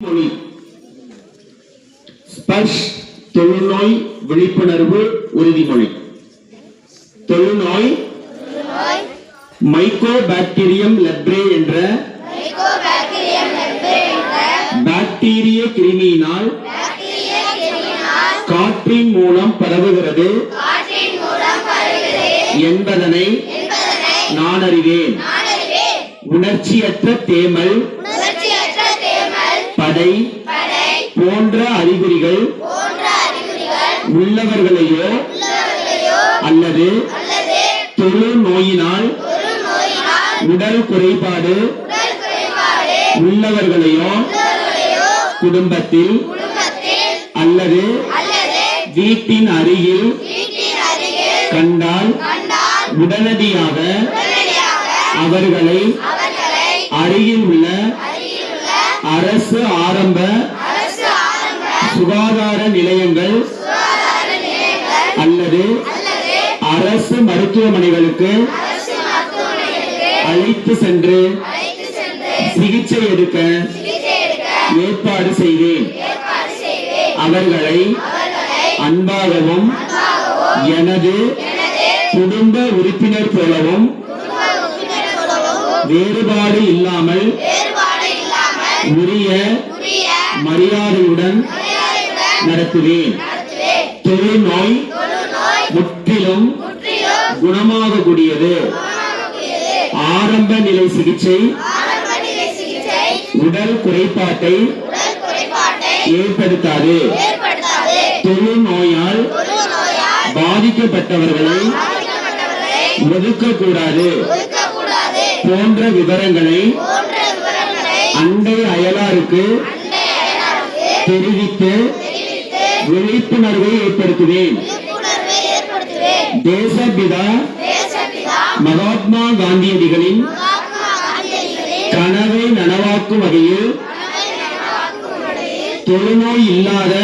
மொழி. ஸ்பர்ஷ் தொழுநோய் விழிப்புணர்வு உறுதிமொழி. தொழுநோய் மைக்கோபாக்டீரியம் லெப்ரே என்ற பாக்டீரிய கிருமியினால் காற்றின் மூலம் பரவுகிறது என்பதனை நான் அறிவேன் உணர்ச்சியற்ற தேமல் படை போன்ற அறிகுறிகள் உள்ளவர்களையோ அல்லது தொழு நோயினால் உடல் குறைபாடு உள்ளவர்களையோ குடும்பத்தில் அல்லது வீட்டின் அருகில் கண்டால் உடனடியாக அவர்களை அருகில் உள்ள அரசு ஆரம்ப சுகாதார நிலையங்கள் அல்லது அரசு மருத்துவமனைகளுக்கு அழைத்து சென்று சிகிச்சை எடுக்க ஏற்பாடு செய்வேன் அவர்களை அன்பாகவும் எனது குடும்ப உறுப்பினர் போலவும் வேறுபாடு இல்லாமல் உரிய மரியாதையுடன் நடத்துவேன். தொழுநோய் முற்றிலும் குணமாகக்கூடியது. ஆரம்ப நிலை சிகிச்சை உடல் குறைபாட்டை ஏற்படுத்தாது. தொழுநோயால் பாதிக்கப்பட்டவர்களை ஒதுக்கக்கூடாது. போன்ற விவரங்களை அண்டை அயலாருக்கு தெரிவித்து விழிப்புணர்வை ஏற்படுத்துவேன். தேசபிதா மகாத்மா காந்தியடிகளின் கனவை நனவாக்கும் வகையில் தொழுநோய் இல்லாத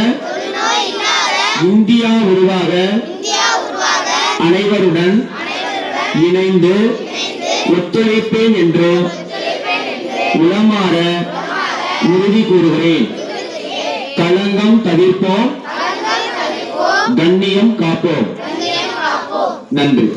இந்தியா உருவாக அனைவருடன் இணைந்து ஒத்துழைப்பேன் என்று உளமாற உறுதி கூறுகிறேன். களங்கம் தவிர்ப்போம். கண்ணியம் காப்போம். நன்றி.